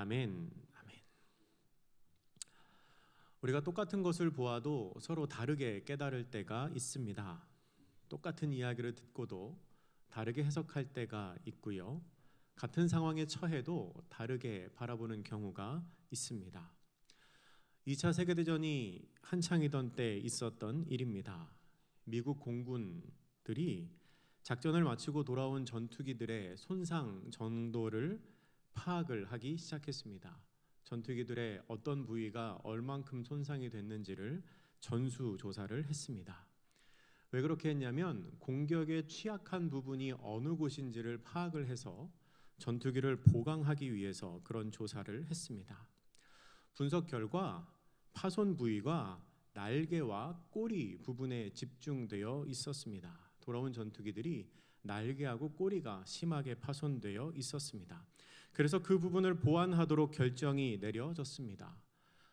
아멘. 아멘. 우리가 똑같은 것을 보아도 서로 다르게 깨달을 때가 있습니다. 똑같은 이야기를 듣고도 다르게 해석할 때가 있고요. 같은 상황에 처해도 다르게 바라보는 경우가 있습니다. 2차 세계대전이 한창이던 때 있었던 일입니다. 미국 공군들이 작전을 마치고 돌아온 전투기들의 손상 정도를 파악을 하기 시작했습니다. 전투기들의 어떤 부위가 얼만큼 손상이 됐는지를 전수 조사를 했습니다. 왜 그렇게 했냐면 공격에 취약한 부분이 어느 곳인지를 파악을 해서 전투기를 보강하기 위해서 그런 조사를 했습니다. 분석 결과 파손 부위가 날개와 꼬리 부분에 집중되어 있었습니다. 돌아온 전투기들이 날개하고 꼬리가 심하게 파손되어 있었습니다. 그래서 그 부분을 보완하도록 결정이 내려졌습니다.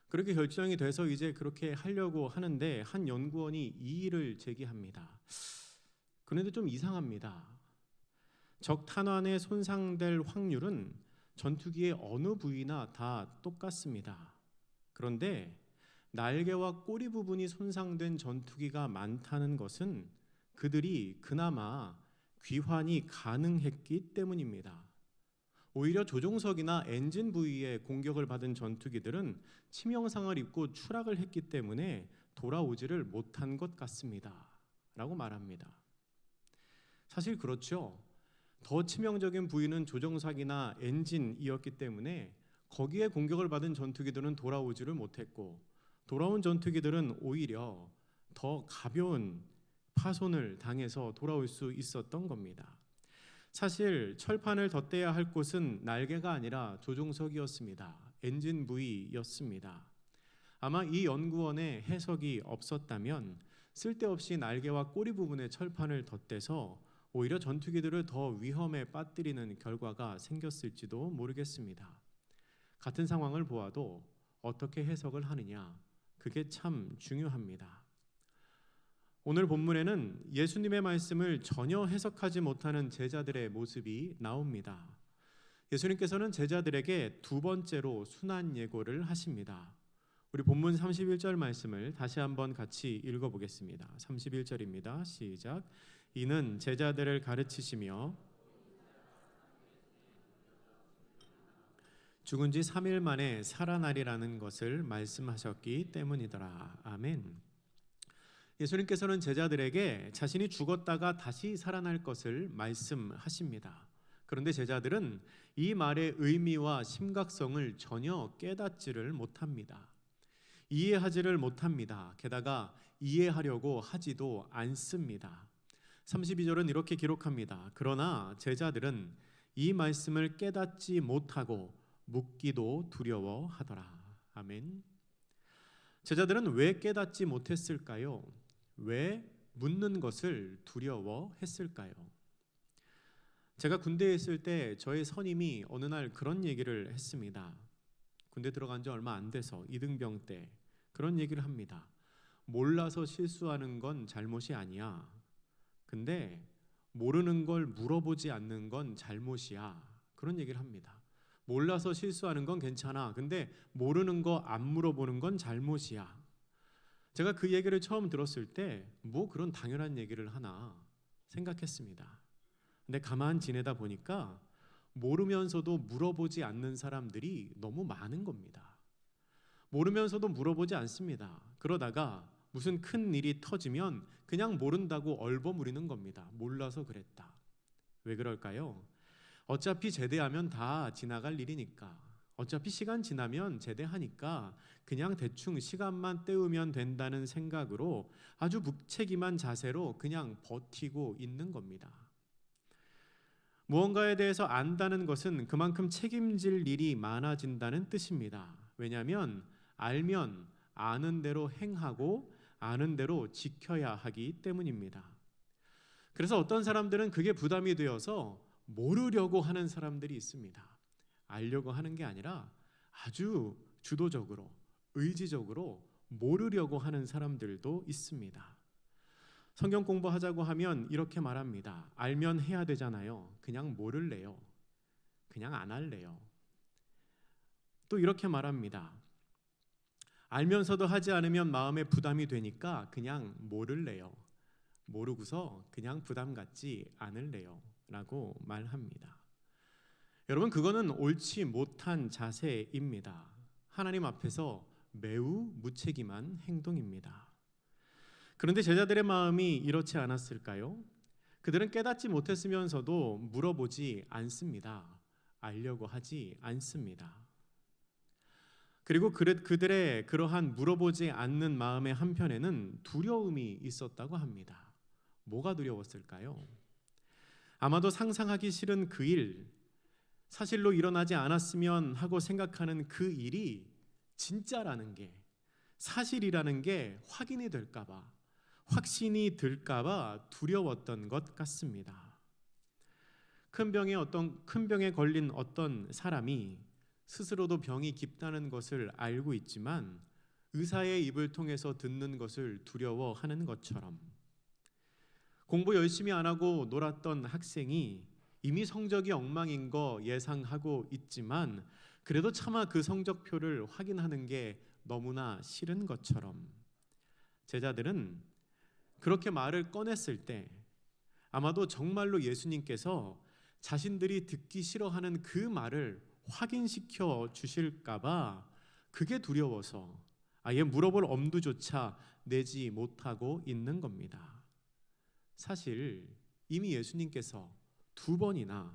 그렇게 결정이 돼서 이제 그렇게 하려고 하는데 한 연구원이 이의를 제기합니다. 그런데 좀 이상합니다. 적 탄환에 손상될 확률은 전투기의 어느 부위나 다 똑같습니다. 그런데 날개와 꼬리 부분이 손상된 전투기가 많다는 것은 그들이 그나마 귀환이 가능했기 때문입니다. 오히려 조종석이나 엔진 부위에 공격을 받은 전투기들은 치명상을 입고 추락을 했기 때문에 돌아오지를 못한 것 같습니다. 라고 말합니다. 사실 그렇죠. 더 치명적인 부위는 조종석이나 엔진이었기 때문에 거기에 공격을 받은 전투기들은 돌아오지를 못했고 돌아온 전투기들은 오히려 더 가벼운 파손을 당해서 돌아올 수 있었던 겁니다. 사실 철판을 덧대야 할 곳은 날개가 아니라 조종석이었습니다. 엔진 부위였습니다. 아마 이 연구원의 해석이 없었다면 쓸데없이 날개와 꼬리 부분의 철판을 덧대서 오히려 전투기들을 더 위험에 빠뜨리는 결과가 생겼을지도 모르겠습니다. 같은 상황을 보아도 어떻게 해석을 하느냐, 그게 참 중요합니다. 오늘 본문에는 예수님의 말씀을 전혀 해석하지 못하는 제자들의 모습이 나옵니다. 예수님께서는 제자들에게 두 번째로 순환 예고를 하십니다. 우리 본문 31절 말씀을 다시 한번 같이 읽어 보겠습니다. 31절입니다. 시작. 이는 제자들을 가르치시며 죽은 지 3일 만에 살아나리라는 것을 말씀하셨기 때문이더라. 아멘. 예수님께서는 제자들에게 자신이 죽었다가 다시 살아날 것을 말씀하십니다. 그런데 제자들은 이 말의 의미와 심각성을 전혀 깨닫지를 못합니다. 이해하지를 못합니다. 게다가 이해하려고 하지도 않습니다. 32절은 이렇게 기록합니다. 그러나 제자들은 이 말씀을 깨닫지 못하고 묻기도 두려워하더라. 아멘. 제자들은 왜 깨닫지 못했을까요? 왜 묻는 것을 두려워했을까요? 제가 군대에 있을 때 저의 선임이 어느 날 그런 얘기를 했습니다. 군대 들어간 지 얼마 안 돼서 이등병 때 그런 얘기를 합니다. 몰라서 실수하는 건 잘못이 아니야. 근데 모르는 걸 물어보지 않는 건 잘못이야. 그런 얘기를 합니다. 몰라서 실수하는 건 괜찮아. 근데 모르는 거 안 물어보는 건 잘못이야. 제가 그 얘기를 처음 들었을 때 뭐 그런 당연한 얘기를 하나 생각했습니다. 근데 가만 지내다 보니까 모르면서도 물어보지 않는 사람들이 너무 많은 겁니다. 모르면서도 물어보지 않습니다. 그러다가 무슨 큰 일이 터지면 그냥 모른다고 얼버무리는 겁니다. 몰라서 그랬다. 왜 그럴까요? 어차피 제대하면 다 지나갈 일이니까. 어차피 시간 지나면 제대하니까 그냥 대충 시간만 때우면 된다는 생각으로 아주 무책임한 자세로 그냥 버티고 있는 겁니다. 무언가에 대해서 안다는 것은 그만큼 책임질 일이 많아진다는 뜻입니다. 왜냐하면 알면 아는 대로 행하고 아는 대로 지켜야 하기 때문입니다. 그래서 어떤 사람들은 그게 부담이 되어서 모르려고 하는 사람들이 있습니다. 알려고 하는 게 아니라 아주 주도적으로 의지적으로 모르려고 하는 사람들도 있습니다. 성경 공부하자고 하면 이렇게 말합니다. 알면 해야 되잖아요. 그냥 모를래요. 그냥 안 할래요. 또 이렇게 말합니다. 알면서도 하지 않으면 마음에 부담이 되니까 그냥 모를래요. 모르고서 그냥 부담 갖지 않을래요 라고 말합니다. 여러분 그거는 옳지 못한 자세입니다. 하나님 앞에서 매우 무책임한 행동입니다. 그런데 제자들의 마음이 이렇지 않았을까요? 그들은 깨닫지 못했으면서도 물어보지 않습니다. 알려고 하지 않습니다. 그리고 그들의 그러한 물어보지 않는 마음의 한편에는 두려움이 있었다고 합니다. 뭐가 두려웠을까요? 아마도 상상하기 싫은 그 일, 사실로 일어나지 않았으면 하고 생각하는 그 일이 진짜라는 게 사실이라는 게 확인이 될까봐 확신이 들까봐 두려웠던 것 같습니다. 큰 병에 어떤 큰 병에 걸린 어떤 사람이 스스로도 병이 깊다는 것을 알고 있지만 의사의 입을 통해서 듣는 것을 두려워하는 것처럼 공부 열심히 안 하고 놀았던 학생이 이미 성적이 엉망인 거 예상하고 있지만 그래도 차마 그 성적표를 확인하는 게 너무나 싫은 것처럼 제자들은 그렇게 말을 꺼냈을 때 아마도 정말로 예수님께서 자신들이 듣기 싫어하는 그 말을 확인시켜 주실까봐 그게 두려워서 아예 물어볼 엄두조차 내지 못하고 있는 겁니다. 사실 이미 예수님께서 두 번이나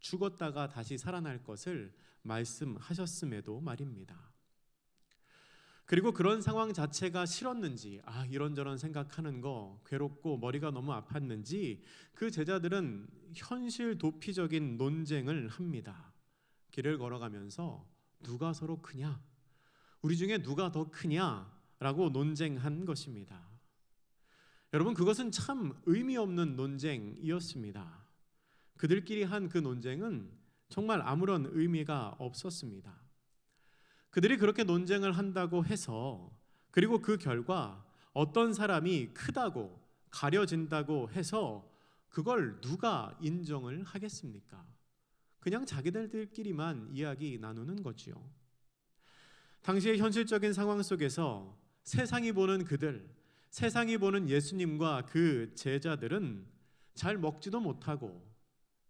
죽었다가 다시 살아날 것을 말씀하셨음에도 말입니다. 그리고 그런 상황 자체가 싫었는지, 아, 이런저런 생각하는 거 괴롭고 머리가 너무 아팠는지 그 제자들은 현실 도피적인 논쟁을 합니다. 길을 걸어가면서 누가 서로 크냐? 우리 중에 누가 더 크냐? 라고 논쟁한 것입니다. 여러분, 그것은 참 의미 없는 논쟁이었습니다. 그들끼리 한 그 논쟁은 정말 아무런 의미가 없었습니다. 그들이 그렇게 논쟁을 한다고 해서 그리고 그 결과 어떤 사람이 크다고 가려진다고 해서 그걸 누가 인정을 하겠습니까? 그냥 자기들끼리만 이야기 나누는 거지요. 당시의 현실적인 상황 속에서 세상이 보는 그들, 세상이 보는 예수님과 그 제자들은 잘 먹지도 못하고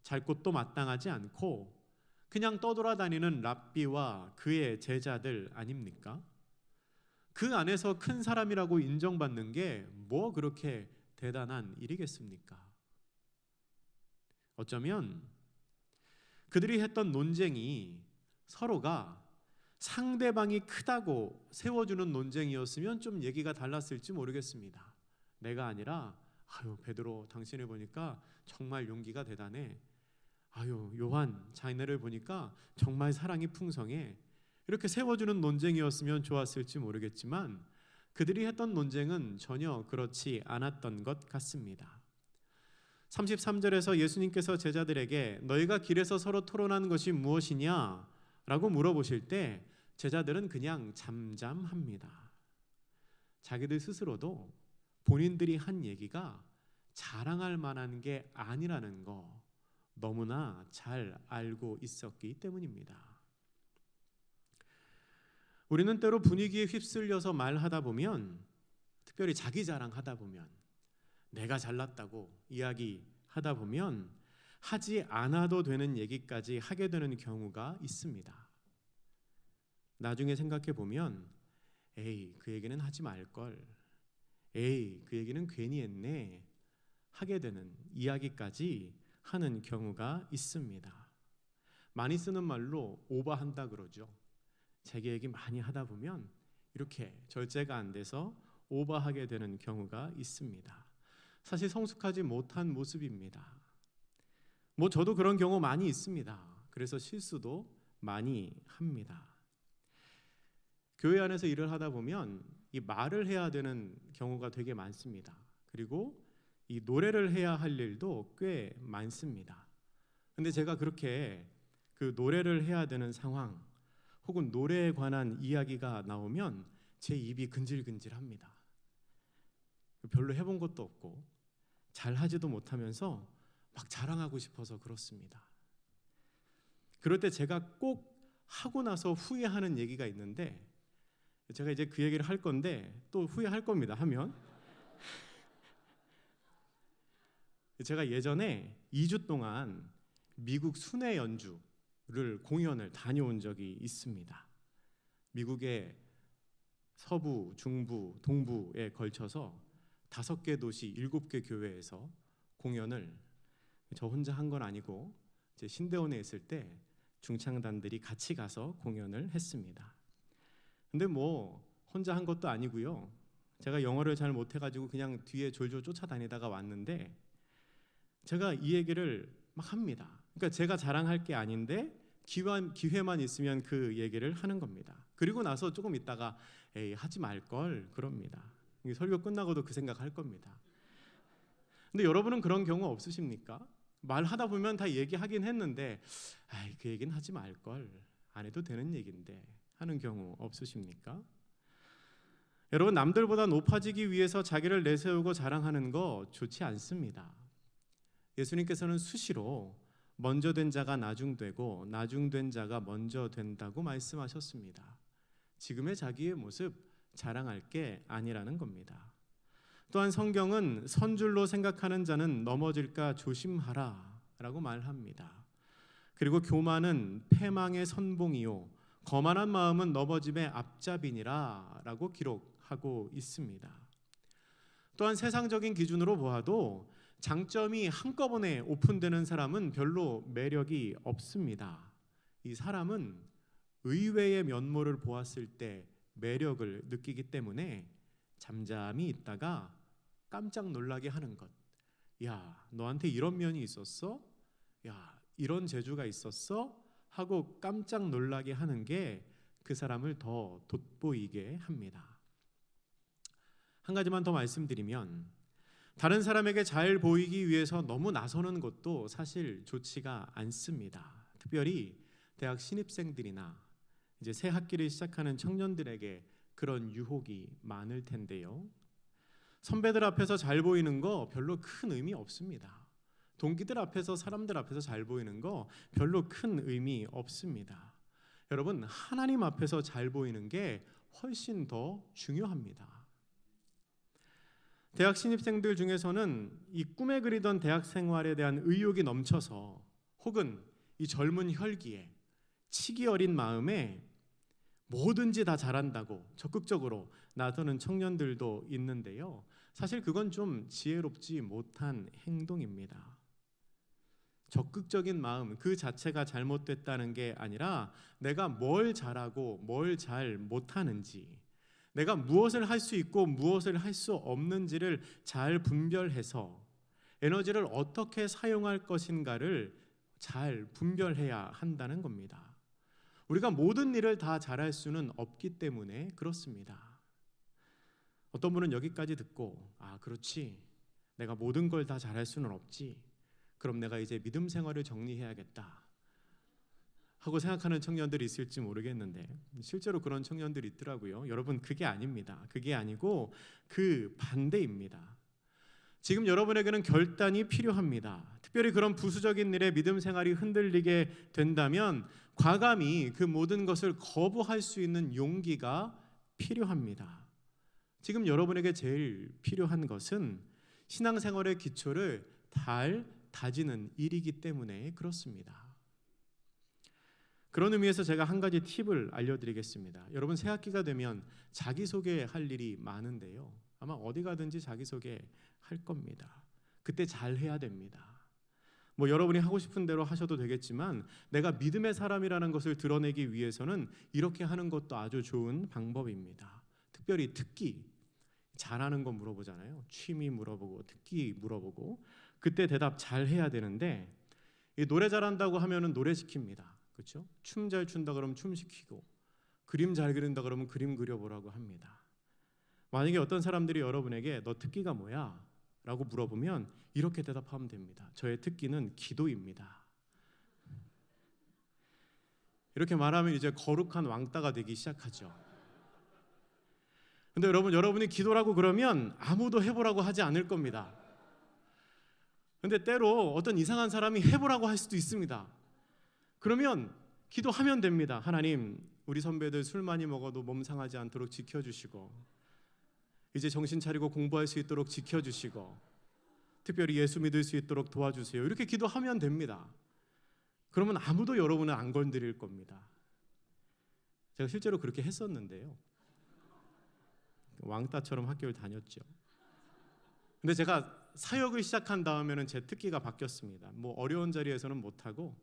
잘 곳도 마땅하지 않고 그냥 떠돌아다니는 랍비와 그의 제자들 아닙니까? 그 안에서 큰 사람이라고 인정받는 게 뭐 그렇게 대단한 일이겠습니까? 어쩌면 그들이 했던 논쟁이 서로가 상대방이 크다고 세워주는 논쟁이었으면 좀 얘기가 달랐을지 모르겠습니다. 내가 아니라 아유 베드로 당신을 보니까 정말 용기가 대단해. 아유 요한 자네를 보니까 정말 사랑이 풍성해 이렇게 세워주는 논쟁이었으면 좋았을지 모르겠지만 그들이 했던 논쟁은 전혀 그렇지 않았던 것 같습니다. 33절에서 예수님께서 제자들에게 너희가 길에서 서로 토론하는 것이 무엇이냐? 라고 물어보실 때 제자들은 그냥 잠잠합니다. 자기들 스스로도 본인들이 한 얘기가 자랑할 만한 게 아니라는 거 너무나 잘 알고 있었기 때문입니다. 우리는 때로 분위기에 휩쓸려서 말하다 보면 특별히 자기 자랑하다 보면 내가 잘났다고 이야기하다 보면 하지 않아도 되는 얘기까지 하게 되는 경우가 있습니다. 나중에 생각해 보면 에이 그 얘기는 하지 말 걸. 에이 그 얘기는 괜히 했네. 하게 되는 이야기까지 하는 경우가 있습니다. 많이 쓰는 말로 오버한다 그러죠. 자기 얘기 많이 하다 보면 이렇게 절제가 안 돼서 오버하게 되는 경우가 있습니다. 사실 성숙하지 못한 모습입니다. 뭐 저도 그런 경우 많이 있습니다. 그래서 실수도 많이 합니다. 교회 안에서 일을 하다 보면 이 말을 해야 되는 경우가 되게 많습니다. 그리고 이 노래를 해야 할 일도 꽤 많습니다. 근데 제가 그렇게 그 노래를 해야 되는 상황 혹은 노래에 관한 이야기가 나오면 제 입이 근질근질합니다. 별로 해본 것도 없고 잘 하지도 못하면서 막 자랑하고 싶어서 그렇습니다. 그럴 때 제가 꼭 하고 나서 후회하는 얘기가 있는데 제가 이제 그 얘기를 할 건데 또 후회할 겁니다. 하면 제가 예전에 2주 동안 미국 순회 연주를 공연을 다녀온 적이 있습니다. 미국의 서부, 중부, 동부에 걸쳐서 다섯 개 도시, 일곱 개 교회에서 공연을 저 혼자 한 건 아니고 제 신대원에 있을 때 중창단들이 같이 가서 공연을 했습니다. 근데 뭐 혼자 한 것도 아니고요. 제가 영어를 잘 못해가지고 그냥 뒤에 졸졸 쫓아다니다가 왔는데 제가 이 얘기를 막 합니다. 그러니까 제가 자랑할 게 아닌데 기회, 기회 만 있으면 그 얘기를 하는 겁니다. 그리고 나서 조금 있다가 에이 하지 말 걸 그럽니다. 설교 끝나고도 그 생각 할 겁니다. 근데 여러분은 그런 경우 없으십니까? 말하다 보면 다 얘기하긴 했는데 아이 그 얘기는 하지 말 걸 안 해도 되는 얘긴데 하는 경우 없으십니까? 여러분 남들보다 높아지기 위해서 자기를 내세우고 자랑하는 거 좋지 않습니다. 예수님께서는 수시로 먼저 된 자가 나중되고 나중된 자가 먼저 된다고 말씀하셨습니다. 지금의 자기의 모습 자랑할 게 아니라는 겁니다. 또한 성경은 선줄로 생각하는 자는 넘어질까 조심하라 라고 말합니다. 그리고 교만은 패망의 선봉이요 거만한 마음은 넘어짐의 앞잡이니라 라고 기록하고 있습니다. 또한 세상적인 기준으로 보아도 장점이 한꺼번에 오픈되는 사람은 별로 매력이 없습니다. 이 사람은 의외의 면모를 보았을 때 매력을 느끼기 때문에 잠잠히 있다가 깜짝 놀라게 하는 것. 야, 너한테 이런 면이 있었어? 야, 이런 재주가 있었어? 하고 깜짝 놀라게 하는 게 그 사람을 더 돋보이게 합니다. 한 가지만 더 말씀드리면 다른 사람에게 잘 보이기 위해서 너무 나서는 것도 사실 좋지가 않습니다. 특별히 대학 신입생들이나 이제 새 학기를 시작하는 청년들에게 그런 유혹이 많을 텐데요. 선배들 앞에서 잘 보이는 거 별로 큰 의미 없습니다. 동기들 앞에서 사람들 앞에서 잘 보이는 거 별로 큰 의미 없습니다. 여러분 하나님 앞에서 잘 보이는 게 훨씬 더 중요합니다. 대학 신입생들 중에서는 이 꿈에 그리던 대학 생활에 대한 의욕이 넘쳐서 혹은 이 젊은 혈기에 치기 어린 마음에 뭐든지 다 잘한다고 적극적으로 나서는 청년들도 있는데요. 사실 그건 좀 지혜롭지 못한 행동입니다. 적극적인 마음 그 자체가 잘못됐다는 게 아니라 내가 뭘 잘하고 뭘 잘 못하는지 내가 무엇을 할 수 있고 무엇을 할 수 없는지를 잘 분별해서 에너지를 어떻게 사용할 것인가를 잘 분별해야 한다는 겁니다. 우리가 모든 일을 다 잘할 수는 없기 때문에 그렇습니다. 어떤 분은 여기까지 듣고 아 그렇지 내가 모든 걸 다 잘할 수는 없지 그럼 내가 이제 믿음 생활을 정리해야겠다 하고 생각하는 청년들이 있을지 모르겠는데 실제로 그런 청년들이 있더라고요. 여러분 그게 아닙니다. 그게 아니고 그 반대입니다. 지금 여러분에게는 결단이 필요합니다. 특별히 그런 부수적인 일에 믿음 생활이 흔들리게 된다면 과감히 그 모든 것을 거부할 수 있는 용기가 필요합니다. 지금 여러분에게 제일 필요한 것은 신앙생활의 기초를 잘 다지는 일이기 때문에 그렇습니다. 그런 의미에서 제가 한 가지 팁을 알려드리겠습니다. 여러분 새 학기가 되면 자기 소개 할 일이 많은데요. 아마 어디 가든지 자기 소개 할 겁니다. 그때 잘 해야 됩니다. 뭐 여러분이 하고 싶은 대로 하셔도 되겠지만 내가 믿음의 사람이라는 것을 드러내기 위해서는 이렇게 하는 것도 아주 좋은 방법입니다. 특별히 특기 잘하는 거 물어보잖아요. 취미 물어보고 특기 물어보고 그때 대답 잘 해야 되는데 노래 잘한다고 하면은 노래 시킵니다. 그렇죠? 춤 잘 춘다 그러면 춤 시키고 그림 잘 그린다 그러면 그림 그려보라고 합니다. 만약에 어떤 사람들이 여러분에게 너 특기가 뭐야? 라고 물어보면 이렇게 대답하면 됩니다. 저의 특기는 기도입니다. 이렇게 말하면 이제 거룩한 왕따가 되기 시작하죠. 근데 여러분 여러분이 기도라고 그러면 아무도 해보라고 하지 않을 겁니다. 근데 때로 어떤 이상한 사람이 해보라고 할 수도 있습니다. 그러면 기도하면 됩니다. 하나님, 우리 선배들 술 많이 먹어도 몸 상하지 않도록 지켜주시고, 이제 정신 차리고 공부할 수 있도록 지켜주시고, 특별히 예수 믿을 수 있도록 도와주세요. 이렇게 기도하면 됩니다. 그러면 아무도 여러분을 안 건드릴 겁니다. 제가 실제로 그렇게 했었는데요. 왕따처럼 학교를 다녔죠. 근데 제가 사역을 시작한 다음에는 제 특기가 바뀌었습니다. 뭐 어려운 자리에서는 못 하고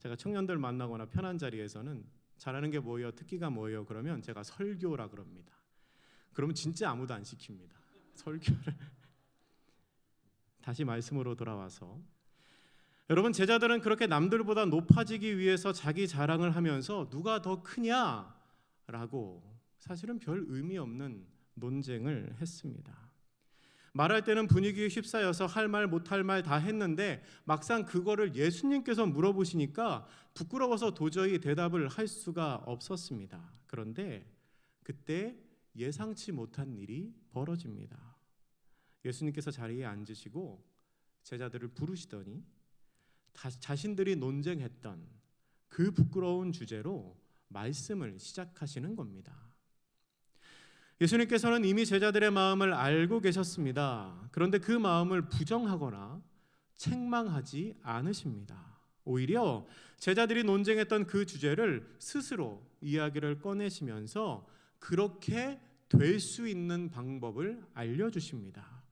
제가 청년들 만나거나 편한 자리에서는 잘하는 게 뭐예요? 특기가 뭐예요? 그러면 제가 설교라 그럽니다. 그러면 진짜 아무도 안 시킵니다. 설교를 다시 말씀으로 돌아와서 여러분 제자들은 그렇게 남들보다 높아지기 위해서 자기 자랑을 하면서 누가 더 크냐라고 사실은 별 의미 없는 논쟁을 했습니다. 말할 때는 분위기에 휩싸여서 할 말 못할 말 다 했는데 막상 그거를 예수님께서 물어보시니까 부끄러워서 도저히 대답을 할 수가 없었습니다. 그런데 그때 예상치 못한 일이 벌어집니다. 예수님께서 자리에 앉으시고 제자들을 부르시더니 자신들이 논쟁했던 그 부끄러운 주제로 말씀을 시작하시는 겁니다. 예수님께서는 이미 제자들의 마음을 알고 계셨습니다. 그런데 그 마음을 부정하거나 책망하지 않으십니다. 오히려 제자들이 논쟁했던 그 주제를 스스로 이야기를 꺼내시면서 그렇게 될 수 있는 방법을 알려주십니다.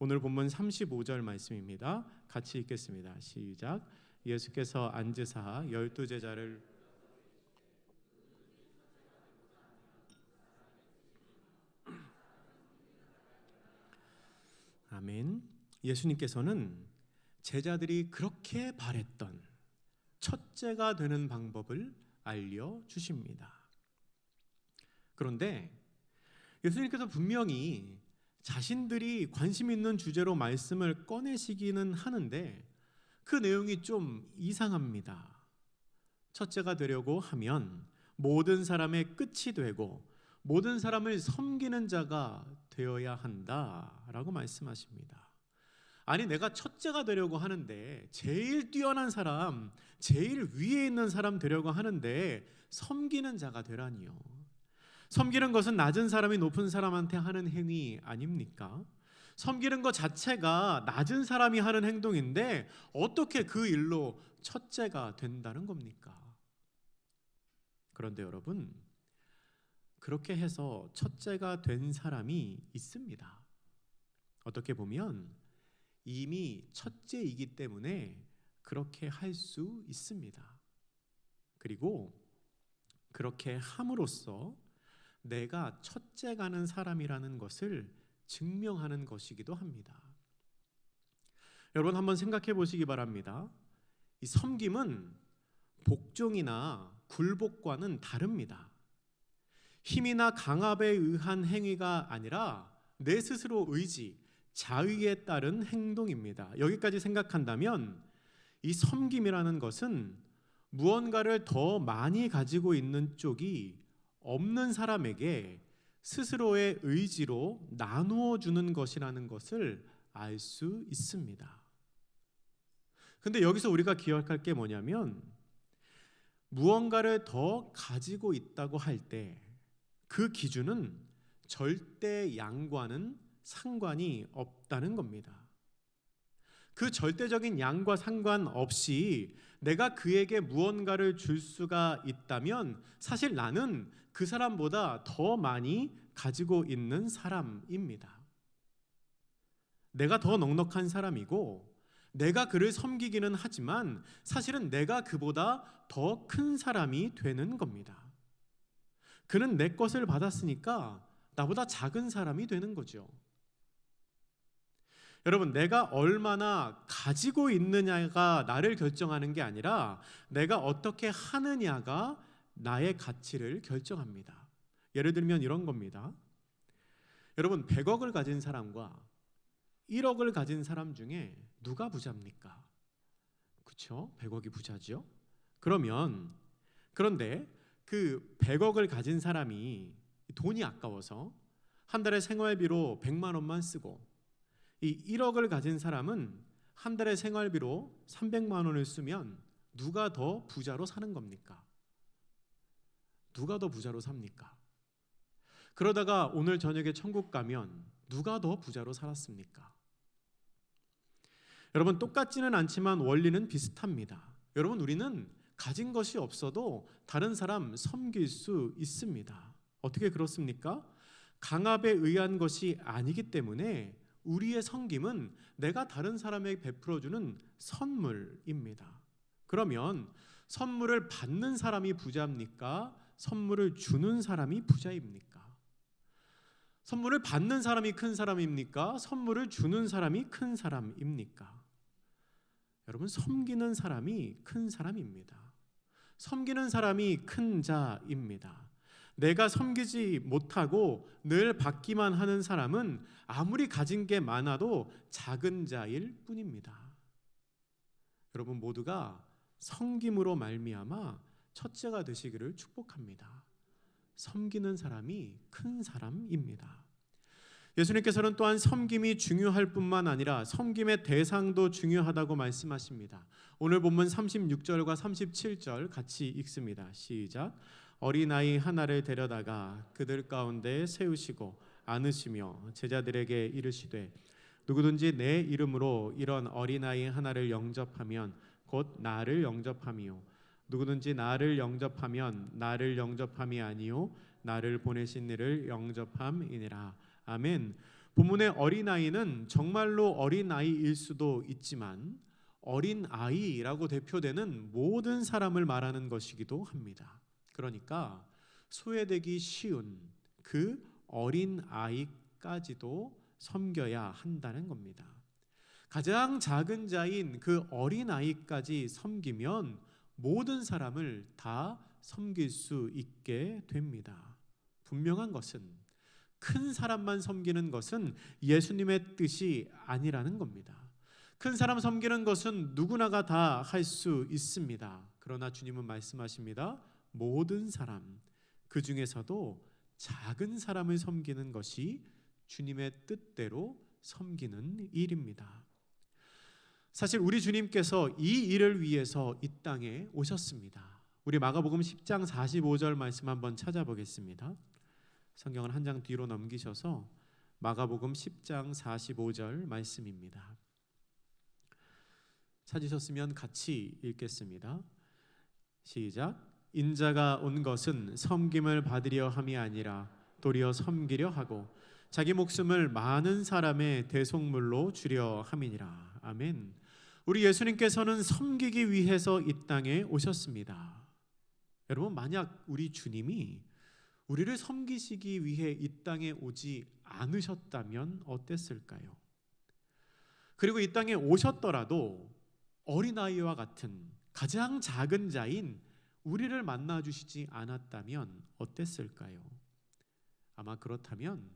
오늘 본문 35절 말씀입니다. 같이 읽겠습니다. 시작. 예수께서 앉으사 열두 제자를 아멘. 예수님께서는 제자들이 그렇게 바랬던 첫째가 되는 방법을 알려 주십니다. 그런데 예수님께서 분명히 자신들이 관심 있는 주제로 말씀을 꺼내시기는 하는데 그 내용이 좀 이상합니다. 첫째가 되려고 하면 모든 사람의 끝이 되고 모든 사람을 섬기는 자가 되어야 한다라고 말씀하십니다. 아니 내가 첫째가 되려고 하는데 제일 뛰어난 사람, 제일 위에 있는 사람 되려고 하는데 섬기는 자가 되라니요. 섬기는 것은 낮은 사람이 높은 사람한테 하는 행위 아닙니까? 섬기는 것 자체가 낮은 사람이 하는 행동인데 어떻게 그 일로 첫째가 된다는 겁니까? 그런데 여러분, 그렇게 해서 첫째가 된 사람이 있습니다. 어떻게 보면 이미 첫째이기 때문에 그렇게 할 수 있습니다. 그리고 그렇게 함으로써 내가 첫째 가는 사람이라는 것을 증명하는 것이기도 합니다. 여러분 한번 생각해 보시기 바랍니다. 이 섬김은 복종이나 굴복과는 다릅니다. 힘이나 강압에 의한 행위가 아니라 내 스스로 의지, 자의에 따른 행동입니다. 여기까지 생각한다면 이 섬김이라는 것은 무언가를 더 많이 가지고 있는 쪽이 없는 사람에게 스스로의 의지로 나누어 주는 것이라는 것을 알 수 있습니다. 근데 여기서 우리가 기억할 게 뭐냐면 무언가를 더 가지고 있다고 할 때 그 기준은 절대 양과는 상관이 없다는 겁니다. 그 절대적인 양과 상관없이 내가 그에게 무언가를 줄 수가 있다면 사실 나는 그 사람보다 더 많이 가지고 있는 사람입니다. 내가 더 넉넉한 사람이고 내가 그를 섬기기는 하지만 사실은 내가 그보다 더 큰 사람이 되는 겁니다. 그는 내 것을 받았으니까 나보다 작은 사람이 되는 거죠. 여러분, 내가 얼마나 가지고 있느냐가 나를 결정하는 게 아니라 내가 어떻게 하느냐가 나의 가치를 결정합니다. 예를 들면 이런 겁니다. 여러분, 100억을 가진 사람과 1억을 가진 사람 중에 누가 부자입니까? 그렇죠? 100억이 부자죠. 그러면 그런데 그 100억을 가진 사람이 돈이 아까워서 한 달에 생활비로 100만 원만 쓰고 이 1억을 가진 사람은 한 달에 생활비로 300만 원을 쓰면 누가 더 부자로 사는 겁니까? 누가 더 부자로 삽니까? 그러다가 오늘 저녁에 천국 가면 누가 더 부자로 살았습니까? 여러분 똑같지는 않지만 원리는 비슷합니다. 여러분 우리는 가진 것이 없어도 다른 사람 섬길 수 있습니다. 어떻게 그렇습니까? 강압에 의한 것이 아니기 때문에 우리의 섬김은 내가 다른 사람에게 베풀어주는 선물입니다. 그러면 선물을 받는 사람이 부자입니까? 선물을 주는 사람이 부자입니까? 선물을 받는 사람이 큰 사람입니까? 선물을 주는 사람이 큰 사람입니까? 여러분 섬기는 사람이 큰 사람입니다. 섬기는 사람이 큰 자입니다. 내가 섬기지 못하고 늘 받기만 하는 사람은 아무리 가진 게 많아도 작은 자일 뿐입니다. 여러분 모두가 섬김으로 말미암아 첫째가 되시기를 축복합니다. 섬기는 사람이 큰 사람입니다. 예수님께서는 또한 섬김이 중요할 뿐만 아니라 섬김의 대상도 중요하다고 말씀하십니다. 오늘 본문 36절과 37절 같이 읽습니다. 시작. 어린아이 하나를 데려다가 그들 가운데 세우시고 안으시며 제자들에게 이르시되 누구든지 내 이름으로 이런 어린아이 하나를 영접하면 곧 나를 영접함이요 누구든지 나를 영접하면 나를 영접함이 아니요 나를 보내신 이를 영접함이니라. 아멘. 본문의 어린아이는 정말로 어린아이일 수도 있지만 어린아이라고 대표되는 모든 사람을 말하는 것이기도 합니다. 그러니까 소외되기 쉬운 그 어린아이까지도 섬겨야 한다는 겁니다. 가장 작은 자인 그 어린아이까지 섬기면 모든 사람을 다 섬길 수 있게 됩니다. 분명한 것은 큰 사람만 섬기는 것은 예수님의 뜻이 아니라는 겁니다. 큰 사람 섬기는 것은 누구나가 다 할 수 있습니다. 그러나 주님은 말씀하십니다. 모든 사람 그 중에서도 작은 사람을 섬기는 것이 주님의 뜻대로 섬기는 일입니다. 사실 우리 주님께서 이 일을 위해서 이 땅에 오셨습니다. 우리 마가복음 10장 45절 말씀 한번 찾아보겠습니다. 성경을 한장 뒤로 넘기셔서 마가복음 10장 45절 말씀입니다. 찾으셨으면 같이 읽겠습니다. 시작. 인자가 온 것은 섬김을 받으려 함이 아니라 도리어 섬기려 하고 자기 목숨을 많은 사람의 대속물로 주려 함이니라. 아멘. 우리 예수님께서는 섬기기 위해서 이 땅에 오셨습니다. 여러분 만약 우리 주님이 우리를 섬기시기 위해 이 땅에 오지 않으셨다면 어땠을까요? 그리고 이 땅에 오셨더라도 어린아이와 같은 가장 작은 자인 우리를 만나 주시지 않았다면 어땠을까요? 아마 그렇다면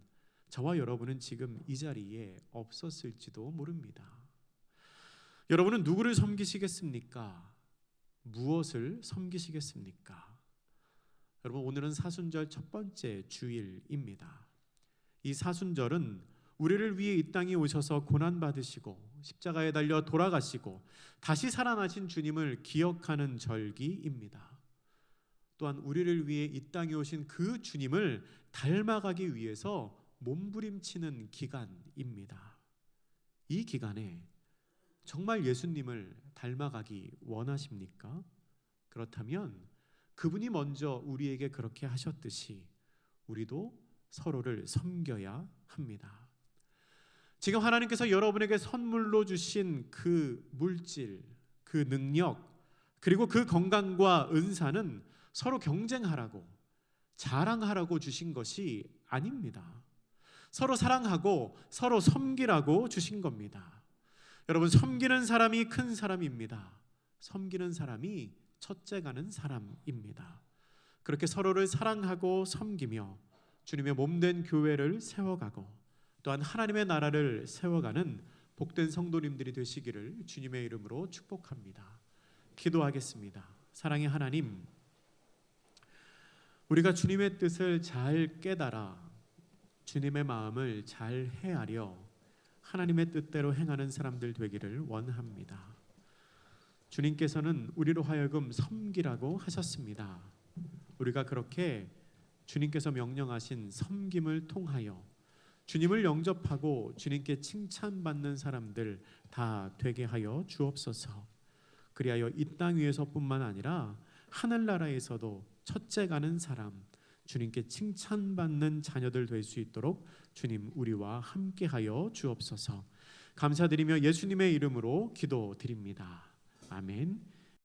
저와 여러분은 지금 이 자리에 없었을지도 모릅니다. 여러분은 누구를 섬기시겠습니까? 무엇을 섬기시겠습니까? 여러분 오늘은 사순절 첫 번째 주일입니다. 이 사순절은 우리를 위해 이 땅에 오셔서 고난 받으시고 십자가에 달려 돌아가시고 다시 살아나신 주님을 기억하는 절기입니다. 또한 우리를 위해 이 땅에 오신 그 주님을 닮아가기 위해서 몸부림치는 기간입니다. 이 기간에 정말 예수님을 닮아가기 원하십니까? 그렇다면 그분이 먼저 우리에게 그렇게 하셨듯이 우리도 서로를 섬겨야 합니다. 지금 하나님께서 여러분에게 선물로 주신 그 물질, 그 능력, 그리고 그 건강과 은사는 서로 경쟁하라고 자랑하라고 주신 것이 아닙니다. 서로 사랑하고 서로 섬기라고 주신 겁니다. 여러분 섬기는 사람이 큰 사람입니다. 섬기는 사람이 첫째 가는 사람입니다. 그렇게 서로를 사랑하고 섬기며 주님의 몸된 교회를 세워가고 또한 하나님의 나라를 세워가는 복된 성도님들이 되시기를 주님의 이름으로 축복합니다. 기도하겠습니다. 사랑의 하나님, 우리가 주님의 뜻을 잘 깨달아 주님의 마음을 잘 헤아려 하나님의 뜻대로 행하는 사람들 되기를 원합니다. 주님께서는 우리로 하여금 섬기라고 하셨습니다. 우리가 그렇게 주님께서 명령하신 섬김을 통하여 주님을 영접하고 주님께 칭찬받는 사람들 다 되게 하여 주옵소서. 그리하여 이 땅 위에서뿐만 아니라 하늘나라에서도 첫째 가는 사람 주님께 칭찬받는 자녀들 될 수 있도록 주님 우리와 함께하여 주옵소서. 감사드리며 예수님의 이름으로 기도드립니다. 아멘.